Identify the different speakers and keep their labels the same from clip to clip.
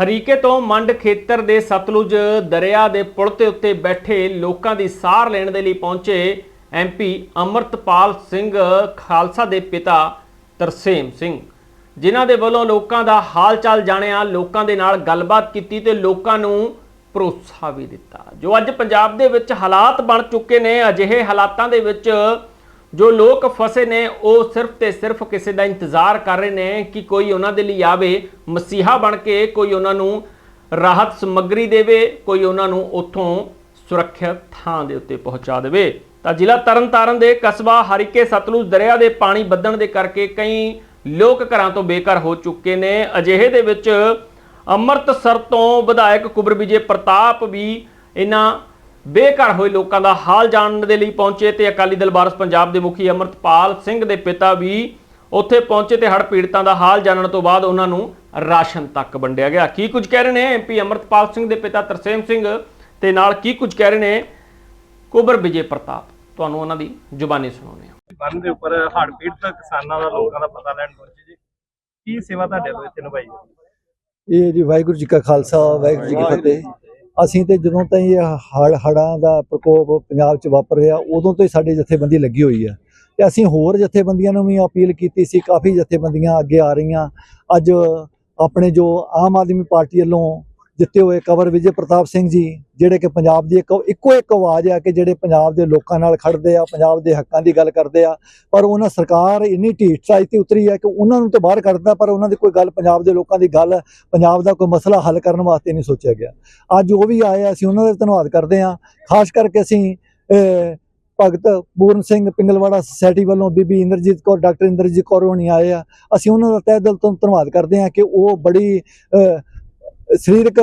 Speaker 1: ਹਰੀਕੇ ਤੋਂ ਮੰਡ ਖੇਤਰ ਦੇ ਸਤਲੁਜ ਦਰਿਆ ਦੇ ਪੁਲ ਤੇ ਉੱਤੇ ਬੈਠੇ ਲੋਕਾਂ ਦੀ ਸਾਰ ਲੈਣ ਦੇ ਲਈ ਪਹੁੰਚੇ ਐਮਪੀ ਅਮਰਤਪਾਲ ਸਿੰਘ ਖਾਲਸਾ ਦੇ ਪਿਤਾ ਤਰਸੇਮ ਸਿੰਘ। ਜਿਨ੍ਹਾਂ ਦੇ ਵੱਲੋਂ ਲੋਕਾਂ ਦਾ ਹਾਲ ਚਾਲ ਜਾਣਿਆ, ਲੋਕਾਂ ਦੇ ਨਾਲ ਗੱਲਬਾਤ ਕੀਤੀ ਤੇ ਲੋਕਾਂ ਨੂੰ ਭਰੋਸਾ ਵੀ ਦਿੱਤਾ। ਜੋ ਅੱਜ ਪੰਜਾਬ ਦੇ ਵਿੱਚ ਹਾਲਾਤ ਬਣ ਚੁੱਕੇ ਨੇ, ਅਜਿਹੇ ਹਾਲਾਤਾਂ ਦੇ ਵਿੱਚ ਜੋ ਲੋਕ ਫਸੇ ਨੇ, ਉਹ ਸਿਰਫ ਤੇ ਸਿਰਫ ਕਿਸੇ ਦਾ ਇੰਤਜ਼ਾਰ ਕਰ ਰਹੇ ਨੇ ਕਿ ਕੋਈ ਉਹਨਾਂ ਦੇ ਲਈ ਆਵੇ, ਮਸੀਹਾ ਬਣ ਕੇ ਕੋਈ ਉਹਨਾਂ ਨੂੰ ਰਾਹਤ ਸਮੱਗਰੀ ਦੇਵੇ, ਕੋਈ ਉਹਨਾਂ ਨੂੰ ਉੱਥੋਂ ਸੁਰੱਖਿਅਤ ਥਾਂ ਦੇ ਉੱਤੇ ਪਹੁੰਚਾ ਦੇਵੇ। ਤਾਂ ਜ਼ਿਲ੍ਹਾ ਤਰਨਤਾਰਨ ਦੇ ਕਸਬਾ ਹਰੀਕੇ ਸਤਲੁਜ ਦਰਿਆ ਦੇ ਪਾਣੀ ਵੱਧਣ ਦੇ ਕਰਕੇ ਕਈ ਲੋਕ ਘਰਾਂ ਤੋਂ ਬੇਘਰ ਹੋ ਚੁੱਕੇ ਨੇ। ਅਜਿਹੇ ਦੇ ਵਿੱਚ ਅੰਮ੍ਰਿਤਸਰ ਤੋਂ ਵਿਧਾਇਕ ਕੁਬਰ ਵਿਜੇ ਪ੍ਰਤਾਪ ਵੀ ਇਹਨਾਂ ਬੇਘਰ ਹੋਏ ਲੋਕਾਂ ਦਾ ਹਾਲ ਜਾਣਨ ਦੇ ਲਈ ਪਹੁੰਚੇ ਤੇ ਅਕਾਲੀ ਦਲ ਵਾਰਸ ਪੰਜਾਬ ਦੇ ਮੁਖੀ ਅਮਰਤਪਾਲ ਸਿੰਘ ਦੇ ਪਿਤਾ ਵੀ ਉੱਥੇ ਪਹੁੰਚੇ ਤੇ ਹੜ੍ਹ ਪੀੜਤਾਂ ਦਾ ਹਾਲ ਜਾਣਨ ਤੋਂ ਬਾਅਦ ਉਹਨਾਂ ਨੂੰ ਰਾਸ਼ਨ ਤੱਕ ਵੰਡਿਆ ਗਿਆ। ਕੀ ਕੁਝ ਕਹਿ ਰਹੇ ਨੇ ਐਮਪੀ ਅਮਰਤਪਾਲ ਸਿੰਘ ਦੇ ਪਿਤਾ ਤਰਸੇਮ ਸਿੰਘ ਤੇ ਨਾਲ ਕੀ ਕੁਝ ਕਹਿ ਰਹੇ ਨੇ ਕੁਬਰ ਵਿਜੇ ਪ੍ਰਤਾਪ? ਤੁਹਾਨੂੰ ਉਹਨਾਂ ਦੀ ਜ਼ੁਬਾਨੀ ਸੁਣਾਉਂਦੇ ਹਾਂ।
Speaker 2: ਬੰਨ ਦੇ ਉੱਪਰ ਹੜ੍ਹ ਪੀੜਤ ਕਿਸਾਨਾਂ ਦਾ ਲੋਕਾਂ ਦਾ ਪਤਾ ਲੈਣ ਪਹੁੰਚੇ ਜੀ। ਕੀ ਸੇਵਾ ਤੁਹਾਡੇ ਤੋਂ ਇੱਥੇ ਨਿਭਾਈ?
Speaker 3: ਇਹ ਜੀ ਵਾਹਿਗੁਰੂ ਜੀ ਕਾ ਖਾਲਸਾ ਵਾਹਿਗੁਰੂ ਜੀ ਕੀ ਫਤਿਹ। ਅਸੀਂ ਤੇ ਜਦੋਂ ਤਾਈਂ ਇਹ ਹੜ ਹੜਾਂ ਦਾ ਪ੍ਰਕੋਪ ਪੰਜਾਬ 'ਚ ਵਾਪਰ ਰਿਹਾ, ਉਦੋਂ ਤੋਂ ਹੀ ਸਾਡੀ ਜਥੇਬੰਦੀ ਲੱਗੀ ਹੋਈ ਹੈ। ਤੇ ਅਸੀਂ ਹੋਰ ਜਥੇਬੰਦੀਆਂ ਨੂੰ ਵੀ ਅਪੀਲ ਕੀਤੀ ਸੀ, ਕਾਫੀ ਜਥੇਬੰਦੀਆਂ ਅੱਗੇ ਆ ਰਹੀਆਂ। ਅੱਜ ਆਪਣੇ ਜੋ ਆਮ ਆਦਮੀ ਪਾਰਟੀ ਵੱਲੋਂ ਦਿੱਤੇ ਹੋਏ ਕਵਰ ਵਿਜੇ ਪ੍ਰਤਾਪ ਸਿੰਘ ਜੀ ਜਿਹੜੇ ਕਿ ਪੰਜਾਬ ਦੀ ਇੱਕ ਇੱਕੋ ਇੱਕ ਆਵਾਜ਼ ਆ ਕਿ ਜਿਹੜੇ ਪੰਜਾਬ ਦੇ ਲੋਕਾਂ ਨਾਲ ਖੜਦੇ ਆ ਪੰਜਾਬ ਦੇ ਹੱਕਾਂ ਦੀ ਗੱਲ ਕਰਦੇ ਆ। ਪਰ ਉਹਨਾਂ ਸਰਕਾਰ ਇੰਨੀ ਢੀਠ ਸਾਈ ਤੇ ਉਤਰੀ ਹੈ ਕਿ ਉਹਨਾਂ ਨੂੰ ਤਾਂ ਬਾਹਰ ਕੱਢਦਾ ਪਰ ਉਹਨਾਂ ਦੀ ਕੋਈ ਗੱਲ ਪੰਜਾਬ ਦੇ ਲੋਕਾਂ ਦੀ ਗੱਲ ਪੰਜਾਬ ਦਾ ਕੋਈ ਮਸਲਾ ਹੱਲ ਕਰਨ ਵਾਸਤੇ ਨਹੀਂ ਸੋਚਿਆ ਗਿਆ। ਅੱਜ ਉਹ ਵੀ ਆਏ ਆ, ਅਸੀਂ ਉਹਨਾਂ ਦਾ ਧੰਨਵਾਦ ਕਰਦੇ ਹਾਂ ਖਾਸ ਕਰਕੇ ਅਸੀਂ ਭਗਤ ਪੂਰਨ ਸਿੰਘ ਪਿੰਗਲਵਾੜਾ ਸੁਸਾਇਟੀ ਵੱਲੋਂ ਬੀਬੀ ਇੰਦਰਜੀਤ ਕੌਰ ਡਾਕਟਰ ਇੰਦਰਜੀਤ ਕੌਰ ਹੋਣੀ ਆਏ ਆ। ਅਸੀਂ ਉਹਨਾਂ ਦਾ ਤਹਿ ਦਿਲ ਤੋਂ ਧੰਨਵਾਦ ਕਰਦੇ ਹਾਂ ਕਿ ਉਹ ਬੜੀ ਸਰੀਰਕ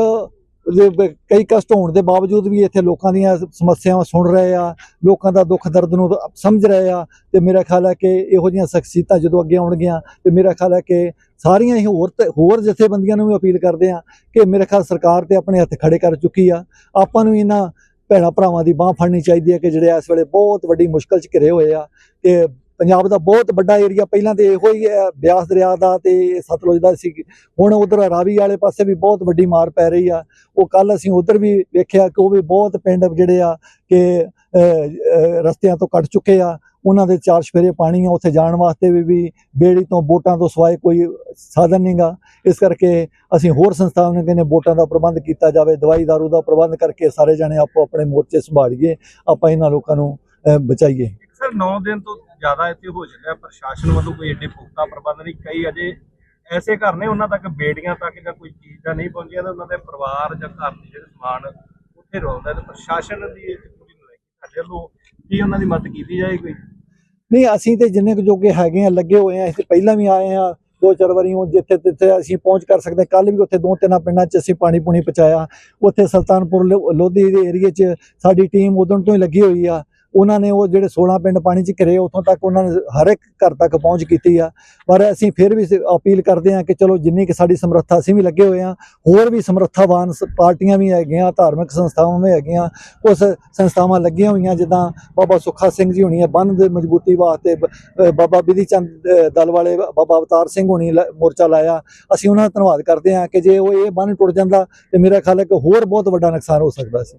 Speaker 3: ਕਈ ਕਸ਼ਟ ਹੋਣ ਦੇ ਬਾਵਜੂਦ ਵੀ ਇੱਥੇ ਲੋਕਾਂ ਦੀਆਂ ਸਮੱਸਿਆਵਾਂ ਸੁਣ ਰਹੇ ਆ, ਲੋਕਾਂ ਦਾ ਦੁੱਖ ਦਰਦ ਨੂੰ ਸਮਝ ਰਹੇ ਆ ਤੇ ਮੇਰਾ ਖਿਆਲ ਹੈ ਕਿ ਇਹੋ ਜਿਹੀਆਂ ਸ਼ਖਸੀਅਤਾਂ ਜਦੋਂ ਅੱਗੇ ਆਉਣਗੀਆਂ ਤੇ ਮੇਰਾ ਖਿਆਲ ਹੈ ਕਿ ਸਾਰੀਆਂ ਹੀ ਹੋਰ ਹੋਰ ਜਥੇਬੰਦੀਆਂ ਨੂੰ ਵੀ ਅਪੀਲ ਕਰਦੇ ਆ ਕਿ ਮੇਰੇ ਖਿਆਲ ਸਰਕਾਰ ਤੇ ਆਪਣੇ ਹੱਥ ਖੜੇ ਕਰ ਚੁੱਕੀ ਆ। ਆਪਾਂ ਨੂੰ ਇਹਨਾਂ ਭੈਣਾਂ ਭਰਾਵਾਂ ਦੀ ਬਾਹ ਫੜਨੀ ਚਾਹੀਦੀ ਹੈ ਕਿ ਜਿਹੜੇ ਇਸ ਵੇਲੇ ਬਹੁਤ ਵੱਡੀ ਮੁਸ਼ਕਲ 'ਚ ਘਿਰੇ ਹੋਏ ਆ ਤੇ ਪੰਜਾਬ ਦਾ ਬਹੁਤ ਵੱਡਾ ਏਰੀਆ ਪਹਿਲਾਂ ਤੇ ਇਹੋ ਹੀ ਹੈ, ਬਿਆਸ ਦਰਿਆ ਦਾ ਤੇ ਸਤਲੁਜ ਦਾ ਸੀ। ਹੁਣ ਉਧਰ ਰਾਵੀ ਵਾਲੇ ਪਾਸੇ ਵੀ ਬਹੁਤ ਵੱਡੀ ਮਾਰ ਪੈ ਰਹੀ ਆ। ਉਹ ਕੱਲ ਅਸੀਂ ਉਧਰ ਵੀ ਵੇਖਿਆ ਕਿ ਉਹ ਵੀ ਬਹੁਤ ਪਿੰਡ ਜਿਹੜੇ ਆ ਕਿ ਰਸਤਿਆਂ ਤੋਂ ਕੱਟ ਚੁੱਕੇ ਆ। ਉਹਨਾਂ ਦੇ ਚਾਰ ਸਫੇਰੇ ਪਾਣੀ ਆ, ਉੱਥੇ ਜਾਣ ਵਾਸਤੇ ਵੀ ਵੀ ਬੇੜੀ ਤੋਂ ਬੋਟਾਂ ਤੋਂ ਸਵਾਏ ਕੋਈ ਸਾਧਨ ਨਹੀਂਗਾ ਇਸ ਕਰਕੇ ਅਸੀਂ ਹੋਰ ਸੰਸਥਾਵਾਂ ਨੂੰ ਕਹਿੰਦੇ ਬੋਟਾਂ ਦਾ ਪ੍ਰਬੰਧ ਕੀਤਾ ਜਾਵੇ, ਦਵਾਈ ਦਾਰੂ ਦਾ ਪ੍ਰਬੰਧ ਕਰਕੇ ਸਾਰੇ ਜਣੇ ਆਪੋ ਆਪਣੇ ਮੋਰਚੇ ਸੰਭਾਲੀਏ। ਆਪਾਂ ਇਹਨਾਂ ਲੋਕਾਂ ਨੂੰ ਬਚਾਈਏ।
Speaker 2: ਸਰ 9 ਦਿਨ ਤੋਂ ਜ਼ਿਆਦਾ ਇੱਥੇ ਹੋ ਚੱਲਿਆ ਪ੍ਰਸ਼ਾਸਨ ਵੱਲੋਂ ਕੋਈ ਏਡੇ ਪੁਖਤਾ ਪ੍ਰਬੰਧ ਨਹੀਂ, ਕਈ ਅਜੇ ਐਸੇ ਘਰ ਨੇ ਉਹਨਾਂ ਤੱਕ ਬੇੜੀਆਂ ਤੱਕ ਜਾਂ ਕੋਈ ਚੀਜ਼ ਦਾ ਨਹੀਂ ਪਹੁੰਚਿਆ ਤੇ ਉਹਨਾਂ ਦੇ ਪਰਿਵਾਰ ਜਾਂ ਘਰ ਦੇ ਜਿਹੜੇ ਸਮਾਨ ਉੱਥੇ ਰੋਲਦਾ ਤੇ ਪ੍ਰਸ਼ਾਸਨ ਦੀ ਇਹ ਪੂਰੀ ਨਲਾਇਕੀ ਸਾਡੇ ਵੱਲੋਂ ਕੀ ਉਹਨਾਂ ਦੀ ਮਦਦ ਕੀਤੀ ਜਾਏ ਕੋਈ
Speaker 3: ਨਹੀਂ, ਅਸੀਂ ਤੇ ਜਿੰਨੇ ਕੁ ਜੋਗੇ ਹੈਗੇ ਆ ਲੱਗੇ ਹੋਏ ਆ ਅਸੀਂ ਪਹਿਲਾਂ ਵੀ ਆਏ ਆ ਦੋ ਚਾਰ ਵਾਰੀ ਉਹ ਜਿੱਥੇ ਜਿੱਥੇ ਅਸੀਂ ਪਹੁੰਚ ਕਰ ਸਕਦੇ ਕੱਲ ਵੀ ਉੱਥੇ ਦੋ ਤਿੰਨਾਂ ਪਿੰਡਾਂ 'ਚ ਅਸੀਂ ਪਾਣੀ ਪੂਣੀ ਪਹੁੰਚਾਇਆ। ਉੱਥੇ ਸੁਲਤਾਨਪੁਰ ਲੋਧੀ ਦੇ ਏਰੀਏ 'ਚ ਸਾਡੀ ਟੀਮ ਉਦੋਂ ਤੋਂ ਹੀ ਲੱਗੀ ਹੋਈ ਆ। ਉਹਨਾਂ ਨੇ ਉਹ ਜਿਹੜੇ 16 ਪਿੰਡ ਪਾਣੀ 'ਚ ਘਿਰੇ ਉੱਥੋਂ ਤੱਕ ਉਹਨਾਂ ਨੇ ਹਰ ਇੱਕ ਘਰ ਤੱਕ ਪਹੁੰਚ ਕੀਤੀ ਆ। ਪਰ ਅਸੀਂ ਫਿਰ ਵੀ ਸ- ਅਪੀਲ ਕਰਦੇ ਹਾਂ ਕਿ ਚਲੋ ਜਿੰਨੀ ਕਿ ਸਾਡੀ ਸਮਰੱਥਾ ਅਸੀਂ ਵੀ ਲੱਗੇ ਹੋਏ ਆ ਹੋਰ ਵੀ ਸਮਰੱਥਾਵਾਨ ਸ- ਪਾਰਟੀਆਂ ਵੀ ਹੈਗੀਆਂ, ਧਾਰਮਿਕ ਸੰਸਥਾਵਾਂ ਵੀ ਹੈਗੀਆਂ ਉਸ ਸੰਸਥਾਵਾਂ ਲੱਗੀਆਂ ਹੋਈਆਂ ਜਿੱਦਾਂ ਬਾਬਾ ਸੁੱਖਾ ਸਿੰਘ ਜੀ ਹੋਣੀ ਹੈ ਬੰਨ ਦੇ ਮਜ਼ਬੂਤੀ ਵਾਸਤੇ ਬ- ਬਾਬਾ ਬਿਧੀ ਚੰਦ ਦਲ ਵਾਲੇ ਬਾਬਾ ਅਵਤਾਰ ਸਿੰਘ ਹੋਣੀ ਲ- ਮੋਰਚਾ ਲਾਇਆ। ਅਸੀਂ ਉਹਨਾਂ ਦਾ ਧੰਨਵਾਦ ਕਰਦੇ ਹਾਂ ਕਿ ਜੇ ਉਹ ਇਹ ਬੰਨ ਟੁੱਟ ਜਾਂਦਾ ਤੇ ਮੇਰਾ ਖਿਆਲ ਹੈ ਕਿ ਹੋਰ ਬਹੁਤ ਵੱਡਾ ਨੁਕਸਾਨ ਹੋ ਸਕਦਾ ਸੀ।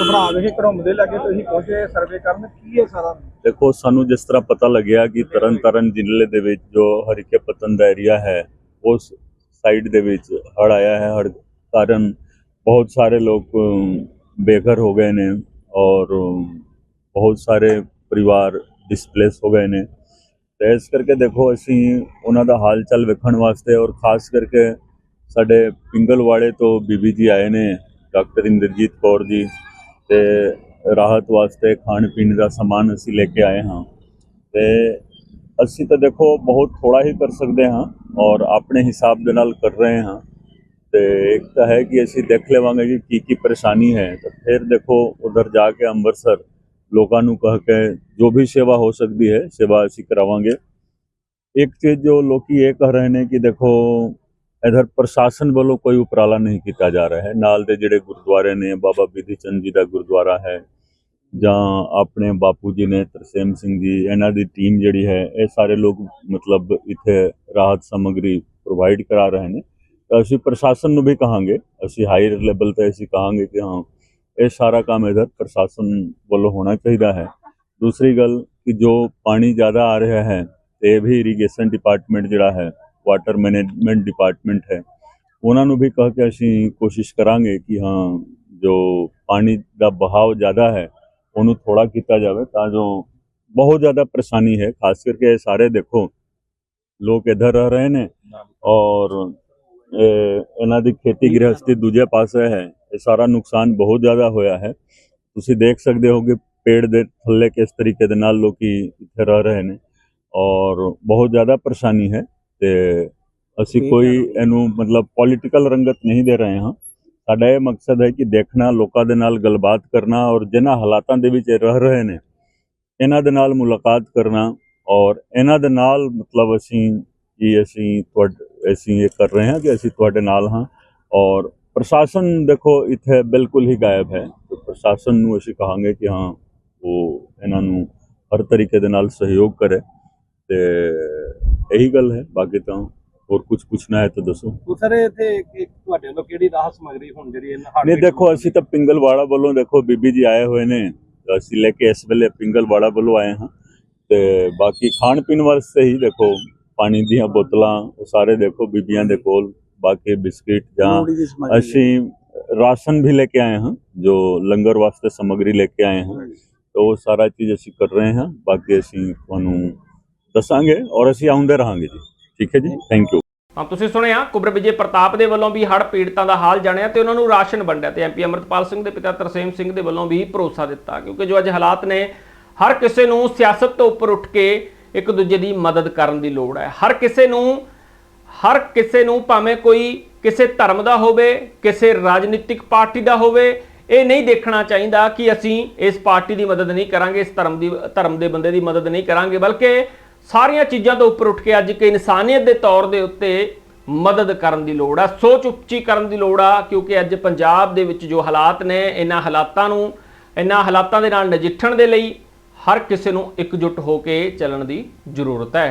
Speaker 2: ਘਬਰਾ ਦੇ ਘਰੋਂ ਲੱਗੇ ਤੁਸੀਂ ਪਹੁੰਚੇ ਸਰਵੇ ਕਰਨ, ਕੀ ਹੈ ਸਾਰਾ?
Speaker 4: ਦੇਖੋ, ਸਾਨੂੰ ਜਿਸ ਤਰ੍ਹਾਂ ਪਤਾ ਲੱਗਿਆ ਕਿ ਤਰਨਤਾਰਨ ਜ਼ਿਲ੍ਹੇ ਦੇ ਵਿੱਚ ਜੋ ਹਰੀਕੇ ਪਤਨ ਦਾ ਏਰੀਆ ਹੈ, ਉਸ ਸਾਈਡ ਦੇ ਵਿੱਚ ਹੜ ਆਇਆ ਹੈ। ਹੜ ਕਾਰਨ ਬਹੁਤ ਸਾਰੇ ਲੋਕ ਬੇਘਰ ਹੋ ਗਏ ਨੇ ਔਰ ਬਹੁਤ ਸਾਰੇ ਪਰਿਵਾਰ ਡਿਸਪਲੇਸ ਹੋ ਗਏ ਨੇ। ਤੇ ਇਸ ਕਰਕੇ ਦੇਖੋ, ਅਸੀਂ ਉਹਨਾਂ ਦਾ ਹਾਲ ਚਾਲ ਵੇਖਣ ਵਾਸਤੇ ਔਰ ਖਾਸ ਕਰਕੇ ਸਾਡੇ ਪਿੰਗਲਵਾੜੇ ਤੋਂ ਬੀਬੀ ਜੀ ਆਏ ਨੇ, ਡਾਕਟਰ ਇੰਦਰਜੀਤ ਕੌਰ ਜੀ। ਤੇ ਰਾਹਤ ਵਾਸਤੇ ਖਾਣ ਪੀਣ ਦਾ ਸਮਾਨ ਅਸੀਂ ਲੈ ਕੇ ਆਏ ਹਾਂ। ਤੇ ਅਸੀਂ ਤਾਂ ਦੇਖੋ ਬਹੁਤ ਥੋੜਾ ਹੀ ਕਰ ਸਕਦੇ ਹਾਂ ਔਰ ਆਪਣੇ ਹਿਸਾਬ ਦੇ ਨਾਲ ਕਰ ਰਹੇ ਹਾਂ। ਤੇ ਇੱਕ ਤਾਂ ਹੈ ਕਿ ਅਸੀਂ ਦੇਖ ਲਵਾਂਗੇ ਕਿ ਕੀ ਕੀ ਪਰੇਸ਼ਾਨੀ ਹੈ। ਤਾਂ ਫਿਰ ਦੇਖੋ ਉਧਰ ਜਾ ਕੇ ਅੰਮ੍ਰਿਤਸਰ ਲੋਕਾਂ ਨੂੰ ਕਹ ਕੇ ਜੋ ਵੀ ਸੇਵਾ ਹੋ ਸਕਦੀ ਹੈ, ਸੇਵਾ ਅਸੀਂ ਕਰਾਵਾਂਗੇ। ਇੱਕ ਚੀਜ਼ ਜੋ ਲੋਕੀ ਇਹ ਕਹਿ ਰਹੇ ਨੇ ਕਿ ਦੇਖੋ ਇਧਰ ਪ੍ਰਸ਼ਾਸਨ ਵੱਲੋਂ ਕੋਈ ਉਪਰਾਲਾ ਨਹੀਂ ਕੀਤਾ ਜਾ ਰਿਹਾ ਹੈ। ਨਾਲ ਦੇ ਜਿਹੜੇ ਗੁਰਦੁਆਰੇ ਨੇ, ਬਾਬਾ ਬਿਧੀ ਚੰਦ ਜੀ ਦਾ ਗੁਰਦੁਆਰਾ ਹੈ ਜਾਂ ਆਪਣੇ ਬਾਪੂ ਜੀ ਨੇ ਤਰਸੇਮ ਸਿੰਘ ਜੀ, ਇਹਨਾਂ ਦੀ ਟੀਮ ਜਿਹੜੀ ਹੈ, ਇਹ ਸਾਰੇ ਲੋਕ ਮਤਲਬ ਇੱਥੇ ਰਾਹਤ ਸਮੱਗਰੀ ਪ੍ਰੋਵਾਈਡ ਕਰਾ ਰਹੇ ਨੇ। ਤਾਂ ਅਸੀਂ ਪ੍ਰਸ਼ਾਸਨ ਨੂੰ ਵੀ ਕਹਾਂਗੇ, ਅਸੀਂ ਹਾਈ ਲੈਵਲ ਤੇ ਅਸੀਂ ਕਹਾਂਗੇ ਕਿ ਹਾਂ, ਇਹ ਸਾਰਾ ਕੰਮ ਇਧਰ ਪ੍ਰਸ਼ਾਸਨ ਵੱਲੋਂ ਹੋਣਾ ਚਾਹੀਦਾ ਹੈ। ਦੂਸਰੀ ਗੱਲ ਕਿ ਜੋ ਪਾਣੀ ਜ਼ਿਆਦਾ ਆ ਰਿਹਾ ਹੈ ਤੇ ਇਹ ਵੀ ਇਰੀਗੇਸ਼ਨ ਡਿਪਾਰਟਮੈਂਟ ਜਿਹੜਾ ਹੈ ਵਾਟਰ ਮੈਨੇਜਮੈਂਟ ਡਿਪਾਰਟਮੈਂਟ ਹੈ। ਉਹਨਾਂ ਨੂੰ ਵੀ ਕਹ ਕੇ ਅਸੀਂ ਕੋਸ਼ਿਸ਼ ਕਰਾਂਗੇ ਕਿ ਹਾਂ, ਜੋ ਪਾਣੀ ਦਾ ਬਹਾਵ ਜ਼ਿਆਦਾ ਹੈ, ਉਹਨੂੰ ਥੋੜਾ ਕੀਤਾ ਜਾਵੇ ਤਾਂ ਜੋ ਬਹੁਤ ਜ਼ਿਆਦਾ ਪਰੇਸ਼ਾਨੀ ਹੈ। ਖਾਸ ਕਰਕੇ ਇਹ ਸਾਰੇ ਦੇਖੋ, ਲੋਕ ਇੱਧਰ ਰਹਿ ਰਹੇ ਨੇ ਔਰ ਇਹਨਾਂ ਦੀ ਖੇਤੀ ਗ੍ਰਹਸਥੀ ਦੂਜੇ ਪਾਸੇ ਹੈ। ਇਹ ਸਾਰਾ ਨੁਕਸਾਨ ਬਹੁਤ ਜ਼ਿਆਦਾ ਹੋਇਆ ਹੈ। ਤੁਸੀਂ ਦੇਖ ਸਕਦੇ ਹੋ ਕਿ ਪੇੜ ਦੇ ਥੱਲੇ ਕਿਸ ਤਰੀਕੇ ਦੇ ਨਾਲ ਲੋਕੀ ਇੱਥੇ ਰਹਿ ਰਹੇ ਨੇ ਔਰ ਬਹੁਤ ਜ਼ਿਆਦਾ ਪਰੇਸ਼ਾਨੀ ਹੈ। ਤੇ ਅਸੀਂ ਕੋਈ ਇਹਨੂੰ ਮਤਲਬ ਪੋਲੀਟੀਕਲ ਰੰਗਤ ਨਹੀਂ ਦੇ ਰਹੇ ਹਾਂ। ਸਾਡਾ ਇਹ ਮਕਸਦ ਹੈ ਕਿ ਦੇਖਣਾ ਲੋਕਾਂ ਦੇ ਨਾਲ ਗੱਲਬਾਤ ਕਰਨਾ ਔਰ ਜਿਨ੍ਹਾਂ ਹਾਲਾਤਾਂ ਦੇ ਵਿੱਚ ਰਹਿ ਰਹੇ ਨੇ ਇਹਨਾਂ ਦੇ ਨਾਲ ਮੁਲਾਕਾਤ ਕਰਨਾ ਔਰ ਇਹਨਾਂ ਦੇ ਨਾਲ ਮਤਲਬ ਅਸੀਂ ਕਿ ਅਸੀਂ ਤੁਹਾਡੇ ਅਸੀਂ ਇਹ ਕਰ ਰਹੇ ਹਾਂ ਕਿ ਅਸੀਂ ਤੁਹਾਡੇ ਨਾਲ ਹਾਂ ਔਰ ਪ੍ਰਸ਼ਾਸਨ ਦੇਖੋ ਇੱਥੇ ਬਿਲਕੁਲ ਹੀ ਗਾਇਬ ਹੈ। ਪ੍ਰਸ਼ਾਸਨ ਨੂੰ ਅਸੀਂ ਕਹਾਂਗੇ ਕਿ ਹਾਂ ਉਹ ਇਹਨਾਂ ਨੂੰ ਹਰ ਤਰੀਕੇ ਦੇ ਨਾਲ ਸਹਿਯੋਗ ਕਰੇ ਤੇ ਇਹੀ ਗੱਲ ਹੈ। ਬਾਕੀ ਤਾਂ ਹੋਰ ਕੁਝ ਪੁੱਛਣਾ ਹੈ ਤਾਂ ਦੱਸੋ।
Speaker 2: ਸਰ ਇੱਥੇ ਤੁਹਾਡੇ ਵੱਲੋਂ ਕਿਹੜੀ ਰਾਹਤ ਸਮਗਰੀ ਹੁਣ ਜਿਹੜੀ
Speaker 4: ਨਹੀਂ ਦੇਖੋ ਅਸੀਂ ਤਾਂ ਪਿੰਗਲਵਾੜਾ ਵੱਲੋਂ ਦੇਖੋ ਬੀਬੀ ਜੀ ਆਏ ਹੋਏ ਨੇ। ਅਸੀਂ ਲੈ ਕੇ ਇਸ ਵੇਲੇ ਪਿੰਗਲਵਾੜਾ ਵੱਲੋਂ ਆਏ ਹਾਂ। ਤੇ ਬਾਕੀ ਖਾਣ ਪੀਣ ਵਾਸਤੇ ਹੀ ਦੇਖੋ ਪਾਣੀ ਦੀਆਂ ਬੋਤਲਾਂ ਉਹ ਸਾਰੇ ਦੇਖੋ ਬੀਬੀਆਂ ਦੇ ਕੋਲ ਬਾਕੀ ਬਿਸਕਿਟ ਜਾਂ ਅਸੀਂ ਰਾਸ਼ਨ ਵੀ ਲੈ ਕੇ ਆਏ ਹਾਂ ਜੋ ਲੰਗਰ ਵਾਸਤੇ ਸਮੱਗਰੀ ਲੈ ਕੇ ਆਏ ਹਾਂ। ਤਾਂ ਉਹ ਸਾਰਾ ਚੀਜ਼ ਅਸੀਂ ਕਰ ਰਹੇ ਹਾਂ। ਬਾਕੀ ਅਸੀਂ ਤੁਹਾਨੂੰ ਦੱਸਾਂਗੇ ਔਰ ਅਸੀਂ ਆਉਂਦੇ ਰਹਾਂਗੇ ਜੀ। ਠੀਕ ਹੈ ਜੀ? ਥੈਂਕ ਯੂ
Speaker 1: ਹਾਂ, ਤੁਸੀਂ ਸੁਣਿਆ, ਕੁਬਰ ਵਿਜੇ ਪ੍ਰਤਾਪ ਦੇ ਵੱਲੋਂ ਵੀ ਹੜ੍ਹ ਪੀੜਤਾਂ ਦਾ ਹਾਲ ਜਾਣਿਆ ਤੇ ਉਹਨਾਂ ਨੂੰ ਰਾਸ਼ਨ ਵੰਡਿਆ ਤੇ ਐਮਪੀ ਅਮਰਤਪਾਲ ਸਿੰਘ ਦੇ ਪਿਤਾ ਤਰਸੇਮ ਸਿੰਘ ਦੇ ਵੱਲੋਂ ਵੀ ਭਰੋਸਾ ਦਿੱਤਾ, ਕਿਉਂਕਿ ਜੋ ਅੱਜ ਹਾਲਾਤ ਨੇ, ਹਰ ਕਿਸੇ ਨੂੰ ਸਿਆਸਤ ਤੋਂ ਉੱਪਰ ਉੱਠ ਕੇ ਇੱਕ ਦੂਜੇ ਦੀ ਮਦਦ ਕਰਨ ਦੀ ਲੋੜ ਹੈ। ਹਰ ਕਿਸੇ ਨੂੰ, ਹਰ ਕਿਸੇ ਨੂੰ ਭਾਵੇਂ ਕੋਈ ਕਿਸੇ ਧਰਮ ਦਾ ਹੋਵੇ, ਕਿਸੇ ਰਾਜਨੀਤਿਕ ਪਾਰਟੀ ਦਾ ਹੋਵੇ, ਇਹ ਨਹੀਂ ਦੇਖਣਾ ਚਾਹੀਦਾ ਕਿ ਅਸੀਂ ਇਸ ਪਾਰਟੀ ਦੀ ਮਦਦ ਨਹੀਂ ਕਰਾਂਗੇ, ਇਸ ਧਰਮ ਦੀ, ਧਰਮ ਦੇ ਬੰਦੇ ਦੀ ਮਦਦ ਨਹੀਂ ਕਰਾਂਗੇ, ਬਲਕਿ ਸਾਰੀਆਂ ਚੀਜ਼ਾਂ ਤੋਂ ਉੱਪਰ ਉੱਠ ਕੇ ਅੱਜ ਕਿ ਇਨਸਾਨੀਅਤ ਦੇ ਤੌਰ ਦੇ ਉੱਤੇ ਮਦਦ ਕਰਨ ਦੀ ਲੋੜ ਆ, ਸੋਚ ਉੱਚੀ ਕਰਨ ਦੀ ਲੋੜ ਆ, ਕਿਉਂਕਿ ਅੱਜ ਪੰਜਾਬ ਦੇ ਵਿੱਚ ਜੋ ਹਾਲਾਤ ਨੇ, ਇਹਨਾਂ ਹਾਲਾਤਾਂ ਨੂੰ, ਇਹਨਾਂ ਹਾਲਾਤਾਂ ਦੇ ਨਾਲ ਨਜਿੱਠਣ ਦੇ ਲਈ ਹਰ ਕਿਸੇ ਨੂੰ ਇਕਜੁੱਟ ਹੋ ਕੇ ਚੱਲਣ ਦੀ ਜ਼ਰੂਰਤ ਹੈ।